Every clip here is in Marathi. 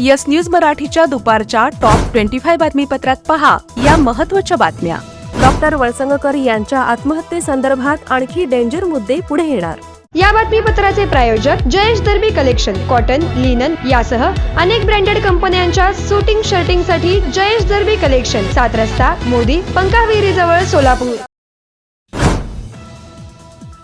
यस न्यूज मराठीच्या दुपारच्या टॉप ट्वेंटी फाय बातमीपत्रात पहा या महत्त्वाच्या बातम्या. डॉक्टर वळसंगकर यांच्या आत्महत्येसंदर्भात आणखी डेंजर मुद्दे पुढे येणार. या बातमीपत्राचे प्रायोजक Jayesh Darbi collection cotton linen यासह अनेक ब्रँडेड कंपन्यांच्या शूटिंग शर्टिंगसाठी जयेश दर्बी कलेक्शन सात रस्ता मोदी पंकाविरी जवळ सोलापूर.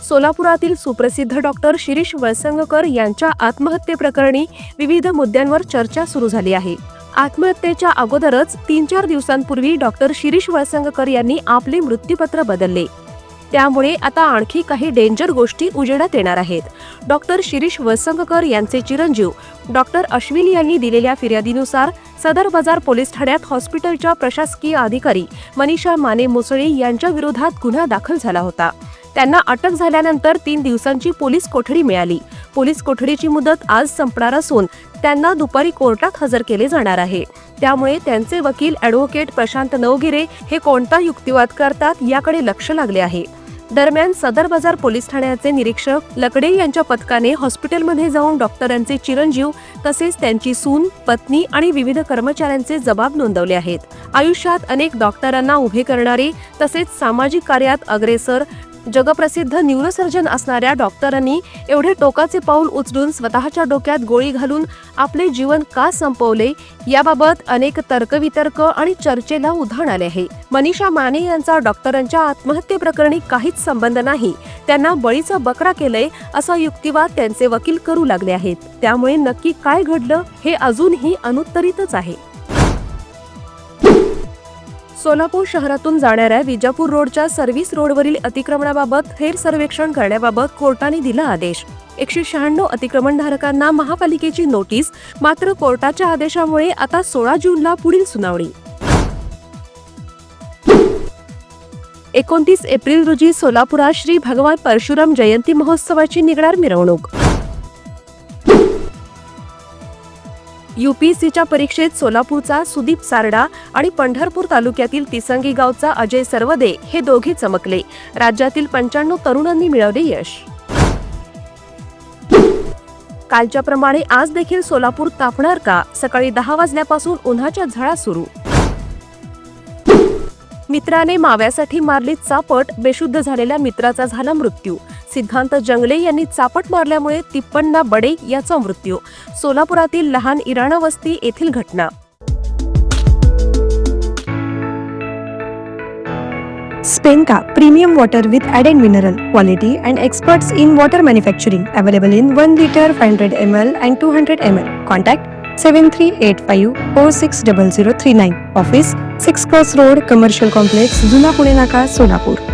सोलापुरातील सुप्रसिद्ध डॉक्टर शिरीष वळसंगकर यांच्या आत्महत्येप्रकरणी विविध मुद्द्यांवर चर्चा सुरू झाली आहे. आत्महत्येच्या अगोदरच तीन चार दिवसांपूर्वी डॉक्टर शिरीष वळसंगकर यांनी आपले मृत्यूपत्र बदलले. त्यामुळे आता आणखी काही डेंजर गोष्टी उजेडात येणार आहेत. डॉक्टर शिरीष वळसंगकर यांचे चिरंजीव डॉक्टर अश्विनी यांनी दिलेल्या फिर्यादीनुसार सदर बाजार पोलीस ठाण्यात हॉस्पिटलच्या प्रशासकीय अधिकारी मनीषा माने मुसळे यांच्या विरोधात गुन्हा दाखल झाला होता. त्यांना अटक झाल्यानंतर तीन दिवसांची पोलीस कोठडी मिळाली. पोलीस कोठडीची मुदत आज संपणार असून त्यांना दुपारी कोर्टात हजर केले जाणार आहे. त्यामुळे त्यांचे वकील ॲडव्होकेट प्रशांत नवगिरे हे कोणता युक्तिवाद करतात याकडे लक्ष लागले आहे. दरम्यान सदर बाजार पोलीस ठाण्याचे निरीक्षक लकडे यांच्या पथकाने हॉस्पिटलमध्ये जाऊन डॉक्टरांचे चिरंजीव तसेच त्यांची सून पत्नी आणि विविध कर्मचाऱ्यांचे जबाब नोंदवले आहेत. आयुष्यात अनेक डॉक्टरांना उभे करणारे तसेच सामाजिक कार्यात अग्रेसर जगप्रसिद्ध न्यूरोसर्जन असणाऱ्या डॉक्टरांनी एवढे टोकाचे पाऊल उचलून स्वतःच्या डोक्यात गोळी घालून आपले जीवन का संपवले याबाबत अनेक तर्कवितर्क आणि चर्चेला उधाण आले आहे. मनीषा माने यांचा डॉक्टरांच्या आत्महत्येप्रकरणी काहीच संबंध नाही. त्यांना बळीचा बकरा केलंय असा युक्तिवाद त्यांचे वकील करू लागले आहेत. त्यामुळे नक्की काय घडलं हे अजूनही अनुत्तरितच आहे. सोलापूर शहरातून जाणाऱ्या विजापूर रोडच्या सर्व्हिस रोडवरील अतिक्रमणाबाबत फेर सर्वेक्षण करण्याबाबत कोर्टाने दिला आदेश. एकशे शहाण्णव अतिक्रमणधारकांना महापालिकेची नोटीस मात्र कोर्टाच्या आदेशामुळे आता सोळा जूनला पुढील सुनावणी. एकोणतीस एप्रिल रोजी सोलापुरात श्री भगवान परशुराम जयंती महोत्सवाची निघणार मिरवणूक. युपीएससीच्या परीक्षेत सोलापूरचा सुदीप सारडा आणि पंढरपूर तालुक्यातील तिसंगी गावचा अजय सर्वदे हे दोघे चमकले. राज्यातील पंच्याण्णव तरुणांनी मिळवले यश. कालच्या प्रमाणे आज देखील सोलापूर तापणार का? सकाळी दहा वाजल्यापासून उन्हाच्या झळा सुरू. मित्राने माव्यासाठी मारली चापट बेशुद्ध झालेल्या मित्राचा झाला मृत्यू. सिद्धांत जंगले यांनी चापट मारल्यामुळे तिप्पन्ना बडे याचा मृत्यू. सोलापुरातील लहान इराणा वस्ती येथील घटना. स्पेनका premium water with ad and mineral quality and experts in water manufacturing available in one litre five hundred M L and two hundred M L. Contact seven three eight five four six double zero three nine. Office six cross road commercial complex जुना पुणे नाका सोलापूर.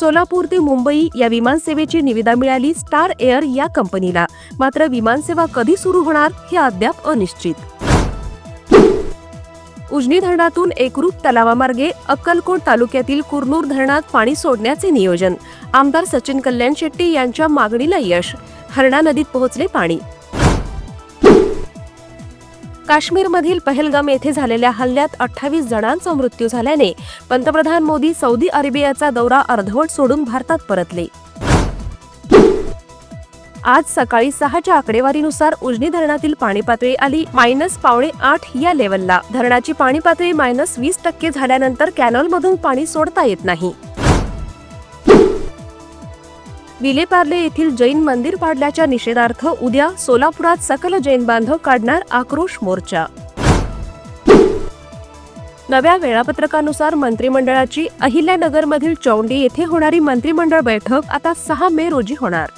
सोलापूर ते मुंबई या विमानसेवेची निविदा मिळाली स्टार एअर या कंपनीला. मात्र विमानसेवा कधी सुरू होणार हे अद्याप अनिश्चित. उजनी धरणातून एकरूप तलावामार्गे अक्कलकोट तालुक्यातील कुरनूर धरणात पाणी सोडण्याचे नियोजन. आमदार सचिन कल्याण शेट्टी यांच्या मागणीला यश. हरणा नदीत पोहोचले पाणी. काश्मीरमधील पहलगाम येथे झालेल्या हल्ल्यात अठ्ठावीस जणांचा मृत्यू झाल्याने पंतप्रधान मोदी सौदी अरेबियाचा दौरा अर्धवट सोडून भारतात परतले. आज सकाळी सहाच्या आकडेवारीनुसार उजनी धरणातील पाणी पातळी आली. मायनस पावणे आठ या लेवलला. धरणाची पाणी पातळी मायनस वीस टक्के झाल्यानंतर कॅनॉलमधून पाणी सोडता येत नाही. विलेपार्ले येथील जैन मंदिर पाडल्याच्या निषेधार्थ उद्या सोलापुरात सकल जैन बांधव काढणार आक्रोश मोर्चा. नव्या वेळापत्रकानुसार मंत्रिमंडळाची अहिल्यानगरमधील चौंडी येथे होणारी मंत्रिमंडळ बैठक आता सहा मे रोजी होणार.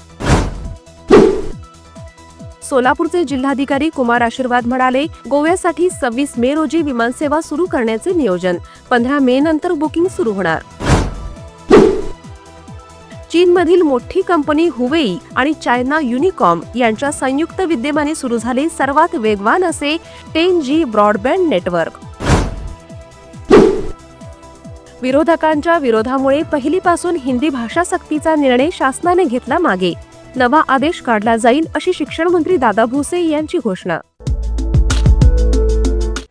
सोलापूरचे जिल्हाधिकारी कुमार आशीर्वाद म्हणाले गोव्यासाठी सव्वीस मे रोजी विमानसेवा सुरू करण्याचे नियोजन पंधरा मे नंतर बुकिंग सुरू होणार. चीनमधील मोठी कंपनी हुवेई आणि चायना युनिकॉम यांच्या संयुक्त विद्यमाने सुरू झाले सर्वात वेगवान असे टेन जी ब्रॉडबँड नेटवर्क. विरोधकांच्या विरोधामुळे पहिलीपासून हिंदी भाषा सक्तीचा निर्णय शासनाने घेतला मागे. नवा आदेश काढला जाईल अशी शिक्षण मंत्री दादा भुसे यांची घोषणा.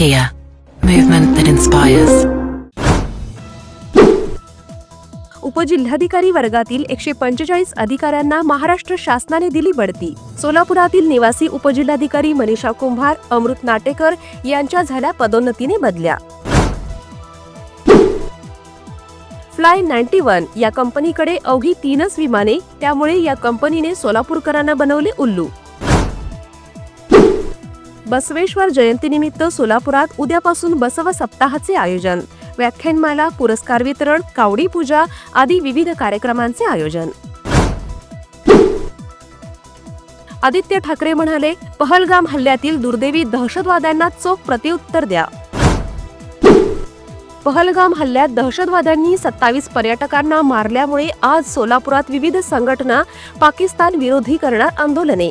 Kia, movement that inspires. उपजिल्हाधिकारी वर्गातील एकशे पंचेचाळीस अधिकाऱ्यांना महाराष्ट्र शासनाने दिली बढती. सोलापुरातील निवासी उपजिल्हाधिकारी मनीषा कुंभार अमृत नाटेकर यांच्या झाल्या पदोन्नतीने बदल्या. फ्लाय नाईन्टी वन या कंपनीकडे अवघी तीनच विमाने त्यामुळे या कंपनीने सोलापूरकरांना बनवले उल्लू. बसवेश्वर जयंतीनिमित्त सोलापुरात उद्यापासून बसव सप्ताहाचे आयोजन. व्याख्यानमाला पुरस्कार वितरण कावडी पूजा आदी विविध कार्यक्रमांचे आयोजन. आदित्य ठाकरे म्हणाले पहलगाम हल्ल्यातील दुर्दैवी दहशतवाद्यांना चोख प्रत्युत्तर द्या. पहलगाम हल्ल्यात दहशतवाद्यांनी सत्तावीस पर्यटकांना मारल्यामुळे आज सोलापुरात विविध संघटना पाकिस्तान विरोधी करणार आंदोलने.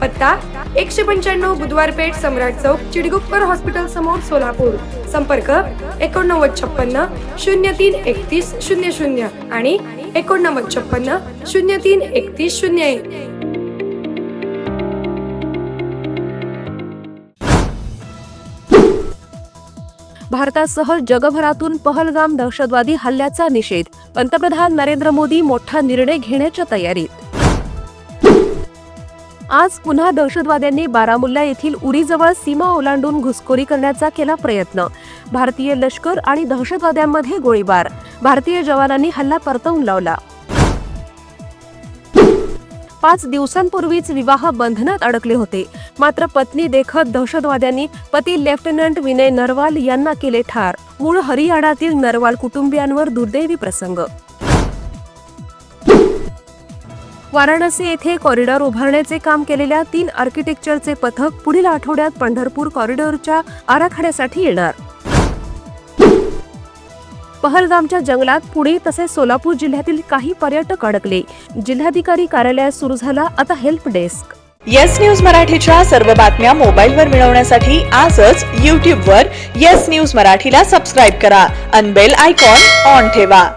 पत्ता एकशे पंच्याण्णव बुधवार पेठ सम्राट चौक चिडगुप्पर हॉस्पिटल समोर सोलापूर. संपर्क एकोणनव्वद छप्पन्न शून्य तीन एकतीस शून्य शून्य आणि एकोणनव्वद छप्पन्न शून्य तीन एकतीस शून्य एक. भारतासह जगभरातून पहलगाम दहशतवादी हल्ल्याचा निषेध. पंतप्रधान नरेंद्र मोदी मोठा निर्णय घेण्याच्या तयारीत. आज पुन्हा दहशतवाद्यांनी बारामुल्ला येथील उरीजवळ सीमा ओलांडून घुसखोरी करण्याचा केला प्रयत्न. भारतीय लष्कर आणि दहशतवाद्यांमध्ये गोळीबार. भारतीय जवानांनी हल्ला परतवून लावला. पाच दिवसांपूर्वीच विवाह बंधनात अडकले होते. मात्र पत्नी देखत दहशतवाद्यांनी पती लेफ्टनंट विनय नरवाल यांना केले ठार. मूळ हरियाणातील नरवाल कुटुंबियांवर दुर्दैवी प्रसंग. वाराणसी येथे कॉरिडॉर उभारण्याचे काम केलेल्या तीन आर्किटेक्चरचे पथक पुढील आठवड्यात पंढरपूर कॉरिडॉरच्या आराखड्यासाठी येणार. पहलगामच्या जंगलात पुणे तसेच सोलापूर जिल्ह्यातील काही पर्यटक अडकले. जिल्हाधिकारी कार्यालयात सुरू झाला आता हेल्प डेस्क. येस न्यूज मराठीच्या सर्व बातम्या मोबाईलवर मिळवण्यासाठी आजच यूट्यूबवर येस न्यूज मराठीला सबस्क्राईब करा. अनबेल आयकॉन ऑन ठेवा.